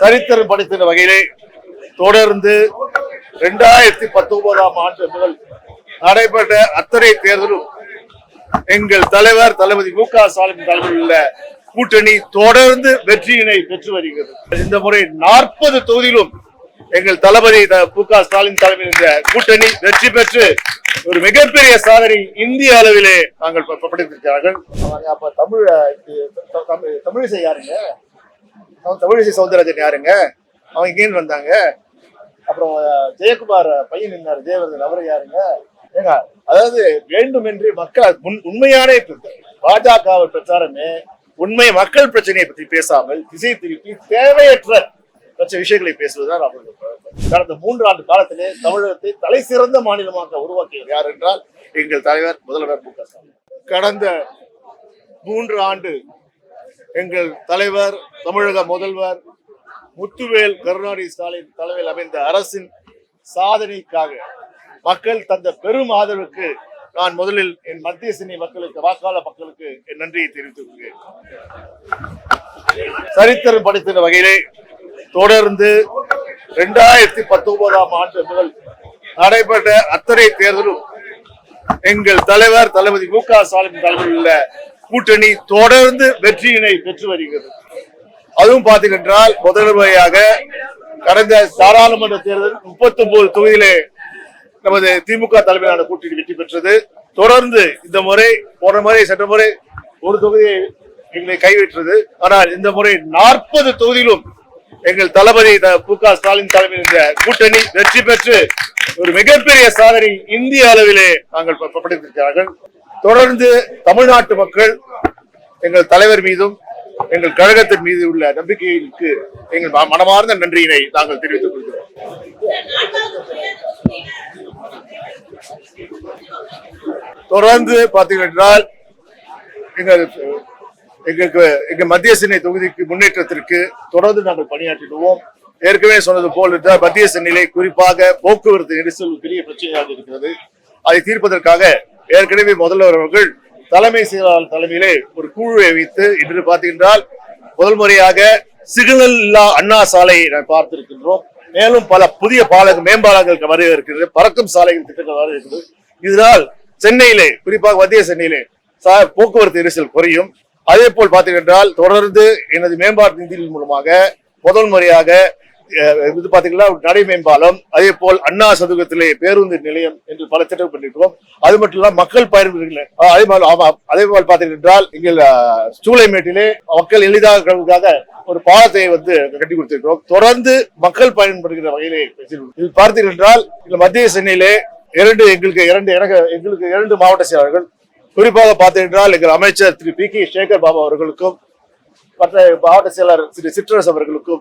சரித்திரம் படைத்த வகையிலே தொடர்ந்து இரண்டாயிரத்தி பத்தொன்பதாம் ஆண்டு முதல் நடைபெற்ற அத்தனை தேர்தலும் எங்கள் தலைவர் தளபதி மு க ஸ்டாலின் தலைமையில் உள்ள கூட்டணி தொடர்ந்து வெற்றியினை பெற்று வருகிறது. இந்த முறை நாற்பது தொகுதியிலும் எங்கள் தளபதி த- மு க ஸ்டாலின் தலைமையில் இருந்த கூட்டணி வெற்றி பெற்று ஒரு மிகப்பெரிய சாதனை இந்திய அளவிலே நாங்கள் படைத்திருக்கிறார்கள். அப்ப தமிழ் தமிழ் தமிழிசை யாருங்க? அவன் தமிழிசை சவுந்தரராஜன் யாருங்க? அவங்க இங்கேருந்து வந்தாங்க. அப்புறம் ஜெயக்குமார் பையன் நின்றார் ஜெயவர்தன். அவர் யாருங்க? ஏங்க அதாவது வேண்டுமென்று மக்கள் உண்மையான பாஜக பிரச்சாரமே உண்மை மக்கள் பிரச்சனையை பற்றி பேசாமல் திசை திருப்பி தேவையற்ற மற்ற விஷயங்களை பேசுவதுதான் அவர்கள் கடந்த மூன்று ஆண்டு காலத்திலே தமிழகத்தை தலை சிறந்த மாநிலமாக உருவாக்கியவர் யார் என்றால் எங்கள் தலைவர் முதல்வர் மு க ஸ்டாலின். கடந்த மூன்று ஆண்டு எங்கள் தலைவர் தமிழக முதல்வர் முத்துவேல் கருணாநிதி ஸ்டாலின் தலைமையில் அமைந்த அரசின் சாதனைக்காக மக்கள் தந்த பெரும் ஆதரவுக்கு நான் முதலில் என் மத்திய சென்னை மக்களுக்கு வாக்காளர் மக்களுக்கு என் நன்றியை தெரிவித்துக் கொள்கிறேன். சரித்திரம் படைத்த வகையிலே தொடர்ந்து இரண்டாயிரத்தி பத்தொன்பதாம் ஆண்டு முதல் நடைபெற்ற அத்தனை தேர்தலும் எங்கள் தலைவர் தளபதி மு க ஸ்டாலின் தலைமையில் உள்ள கூட்டணி தொடர்ந்து வெற்றியினை பெற்று வருகிறது. அதுவும் பார்த்தீங்கன்றால் முதல் முறையாக கடந்த நாடாளுமன்ற தேர்தல் முப்பத்தி ஒன்பது தொகுதியிலே நமது திமுக தலைமையிலான கூட்டணி வெற்றி பெற்றது. தொடர்ந்து இந்த முறை போன முறை சென்ற முறை ஒரு தொகுதியை எங்களை கைவிட்டது. ஆனால் இந்த முறை நாற்பது தொகுதியிலும் எங்கள் தளபதி மு க ஸ்டாலின் தலைமையில் இந்த கூட்டணி வெற்றி பெற்று ஒரு மிகப்பெரிய சாதனை இந்திய அளவிலே நாங்கள் படைத்திருக்கிறார்கள். தொடர்ந்து தமிழ்நாட்டு மக்கள் எங்கள் தலைவர் மீதும் எங்கள் கழகத்தின் மீது உள்ள நம்பிக்கைக்கு எங்கள் ம- மனமார்ந்த நன்றியினை நாங்கள் தெரிவித்துக் கொள்கிறோம். தொடர்ந்து பார்த்தீர்கள் என்றால் எங்கள் எங்களுக்கு எங்கள் மத்திய சென்னை தொகுதிக்கு முன்னேற்றத்திற்கு தொடர்ந்து நாங்கள் பணியாற்றிடுவோம். ஏற்கனவே சொன்னது போல் என்றால் மத்திய சென்னையிலே குறிப்பாக போக்குவரத்து நெரிசல் பெரிய பிரச்சனையாக இருக்கிறது. அதை தீர்ப்பதற்காக ஏற்கனவே முதல்வர் அவர்கள் தலைமை செயலாளர் தலைமையிலே ஒரு குழுவை வைத்து இன்று பார்த்தீங்கன்றால் முதல் முறையாக சிக்னல் இல்லா அண்ணா சாலையை நான் பார்த்திருக்கின்றோம். மேலும் பல புதிய பாலங்கள் மேம்பாலங்கள் வர இருக்கிறது பறக்கும் சாலைகள் திட்டங்கள் வர இருக்கிறது இதனால் சென்னையிலே குறிப்பாக மத்திய சென்னையிலே சா- போக்குவரத்து எரிசல் குறையும். அதே போல் பார்த்தீங்கன்றால் தொடர்ந்து எனது மேம்பாட்டு நிதியின் மூலமாக முதல் முறையாக இது பாத்தீங்கன்னா நடை மேம்பாலம் அதே போல் அண்ணா சதுக்கத்திலே பேருந்து நிலையம் என்று பல திட்டம் பண்ணிருக்கிறோம். அது மட்டும் இல்லாம மக்கள் பயன்படுகிற அதே மாதிரி ஆமா, அதே போல் பார்த்தீங்கன்றால் எங்கள் சூளைமேட்டிலே மக்கள் எளிதாக ஒரு பாலத்தை வந்து கட்டி கொடுத்திருக்கிறோம். தொடர்ந்து மக்கள் பயன்படுகிற வகையிலே இது பார்த்தீர்கள் என்றால் மத்திய சென்னையிலே இரண்டு எங்களுக்கு இரண்டு எனக்கு எங்களுக்கு இரண்டு மாவட்ட செயலாளர்கள் குறிப்பாக பார்த்தீர்கள் எங்கள் அமைச்சர் திரு பி கே சேகர் பாபா அவர்களுக்கும் மற்ற மாவட்ட செயலர் திரு சிற்றரசு அவர்களுக்கும்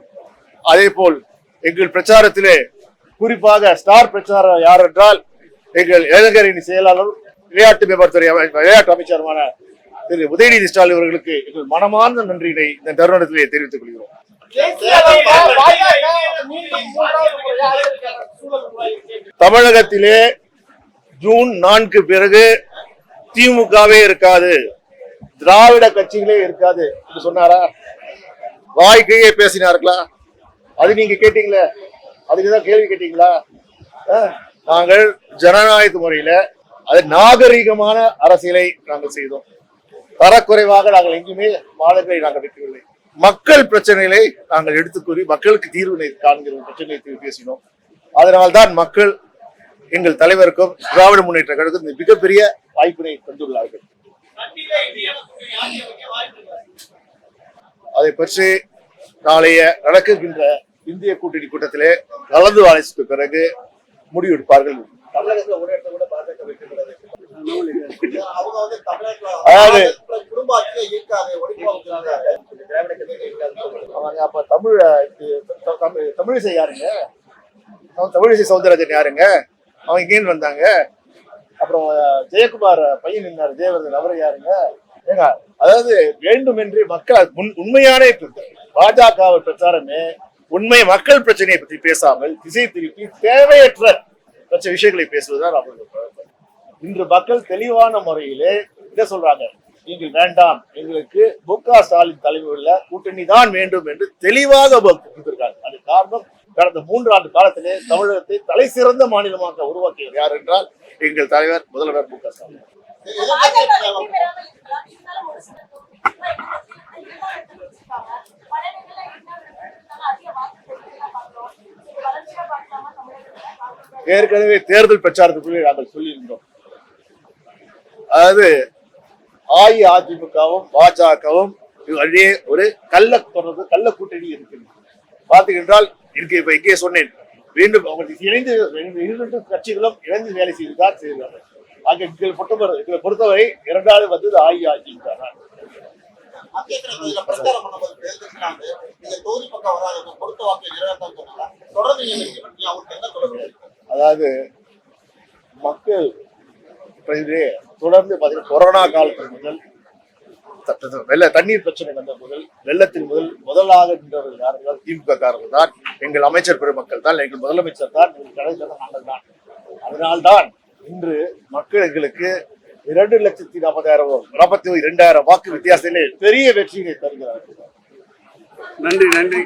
அதே போல் எங்கள் பிரச்சாரத்திலே குறிப்பாக ஸ்டார் பிரச்சாரம் யார் என்றால் எங்கள் இளைஞரணி செயலாளர் விளையாட்டு மேம்பாட்டுத்துறை அமை- விளையாட்டு அமைச்சருமான திரு. உதயநிதி ஸ்டாலின் அவர்களுக்கு எங்கள் மனமார்ந்த நன்றியினை இந்த தருணத்திலே தெரிவித்துக் கொள்கிறோம். தமிழகத்திலே ஜூன் நான்கு பிறகு திமுகவே இருக்காது. திராவிட கட்சிகளே இருக்காது. என்று சொன்னாரா? வாய்க்கையே பேசினார்களா? அது நீங்க கேட்டீங்களே? அதுக்குதான் கேள்வி கேட்டீங்களா? நாங்கள் ஜனநாயக முறையில அது நாகரிகமான அரசியலை நாங்கள் செய்தோம். தரக்குறைவாக நாங்கள் எங்குமே மாணவர்களை நாங்கள் வைக்கவில்லை மக்கள் பிரச்சனைகளை நாங்கள் எடுத்துக்கூறி மக்களுக்கு தீர்வினை காண்கிற ஒரு பிரச்சனையை பேசினோம். அதனால்தான் மக்கள் எங்கள் தலைவருக்கும் திராவிட முன்னேற்ற கழகத்துக்கும் மிகப்பெரிய வாய்ப்பினை தந்துள்ளார்கள். அதை பற்றி நாளைய நடக்குகின்ற இந்திய கூட்டணி கூட்டத்திலே கலந்து ஆலோசித்த பிறகு முடிவெடுப்பார்கள். அதாவது அப்ப தமிழ் தமிழிசை யாருங்க? அவங்க தமிழிசை சவுந்தரராஜன் யாருங்க? அவங்க இங்கேருந்து வந்தாங்க. அப்புறம் ஜெயக்குமார் பையன் நின்னாரு ஜெயவர்தன் அவர் யாருங்க? ஏங்க அதாவது வேண்டுமென்று மக்கள் உண்- உண்மையான பாஜக பிரச்சாரமே உண்மை மக்கள் பிரச்சனையை பற்றி பேசாமல் திசை திருப்பி தேவையற்ற மற்ற விஷயங்களை பேசுவதுதான் அவர்கள் இன்று மக்கள் தெளிவான முறையிலே என்ன சொல்றாங்க. நீங்கள் வேண்டாம். எங்களுக்கு மு க ஸ்டாலின் தலைமையில் உள்ள கூட்டணி தான் வேண்டும் என்று தெளிவாக கொடுத்திருக்காங்க காரணம் கடந்த மூன்று ஆண்டு காலத்திலே தமிழகத்தை தலை சிறந்த மாநிலமாக உருவாக்கியவர் யார் என்றால் எங்கள் தலைவர் முதல்வர் மு க ஸ்டாலின். ஏற்கனவே தேர்தல் பிரச்சாரத்துக்குள்ளே நாங்கள் சொல்லியிருந்தோம். அதாவது அஇஅதிமுகவும் பாஜகவும் வழியே ஒரு கள்ள தொடர்பு கள்ள கூட்டணி இருக்கிறது பார்த்தீங்கன்றால் இருக்கு இப்ப இங்கே சொன்னேன். மீண்டும் அவங்களுக்கு இணைந்து இரண்டு கட்சிகளும் இணைந்து வேலை செய்துதான் செய்கிறார்கள். ஆக இதில் பொறுத்தவரை இதில் பொறுத்தவரை இரண்டாவது வந்தது அஇஅதிமுக தான். தொடர்ந்து நீங்க வெற்றி பெற்றீங்க. அவங்களுக்கு என்ன தொடர்பு அதாவது மக்கள் இப்ப இது தொடர்ந்து பார்த்தீங்கன்னா கொரோனா காலத்தில் முதல் வெள்ள தண்ணீர் பிரச்சனை வந்த முதல் வெள்ளத்தில் முதல் முதலாக நின்றவர்கள் யார்கள் திமுக காரர்கள் தான். எங்கள் அமைச்சர் பெருமக்கள் தான் எங்கள் முதலமைச்சர் தான் எங்கள் கலைஞர் நாங்கள் தான். அதனால்தான் இன்று மக்கள் எங்களுக்கு இரண்டு லட்சத்தி நாற்பதாயிரம் நாற்பத்தி இரண்டாயிரம் வாக்கு வித்தியாசத்திலே பெரிய வெற்றியை தருகிறார்கள். நன்றி நன்றி.